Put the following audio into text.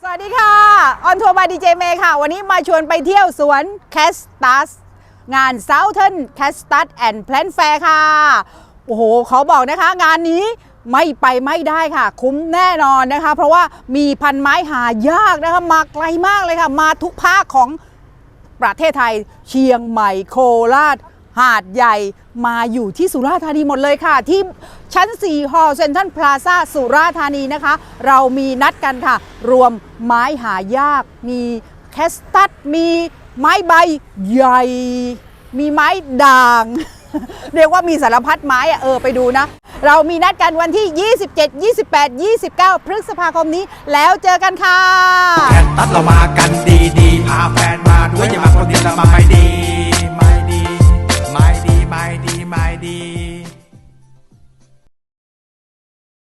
สวัสดีค่ะออนทัวร์บายดีเจเมย์ค่ะ วันนี้มาชวนไปเที่ยวสวนแคสตัสงาน Southern Castus and Plant Fair ค่ะ โอ้โหเขาบอกนะคะงานนี้ไม่ไปไม่ได้ค่ะ คุ้มแน่นอนนะคะ เพราะว่ามีพันไม้หายากนะคะ มาไกลมากเลยค่ะ มาทุกภาคของประเทศไทย เชียงใหม่โคราช หาดใหญ่มาอยู่ที่สุราษฎร์ธานีหมดเลยค่ะ ที่ชั้น 4 ฮอลเซ็นทรัลพลาซ่าสุราษฎร์ธานีนะคะ เรามีนัดกันค่ะ รวมไม้หายาก มีแคสตัสมีไม้ใบใหญ่ มีไม้ด่าง เรียกว่ามีสารพัดไม้อะเออไปดูนะ เรามีนัดกันวันที่ 27 28 29 พฤษภาคมนี้แล้วเจอกันค่ะแคทตัดเรามากันดีดีๆพาแฟนมาด้วยอย่ามาคนเดียวเรามาไม่ดี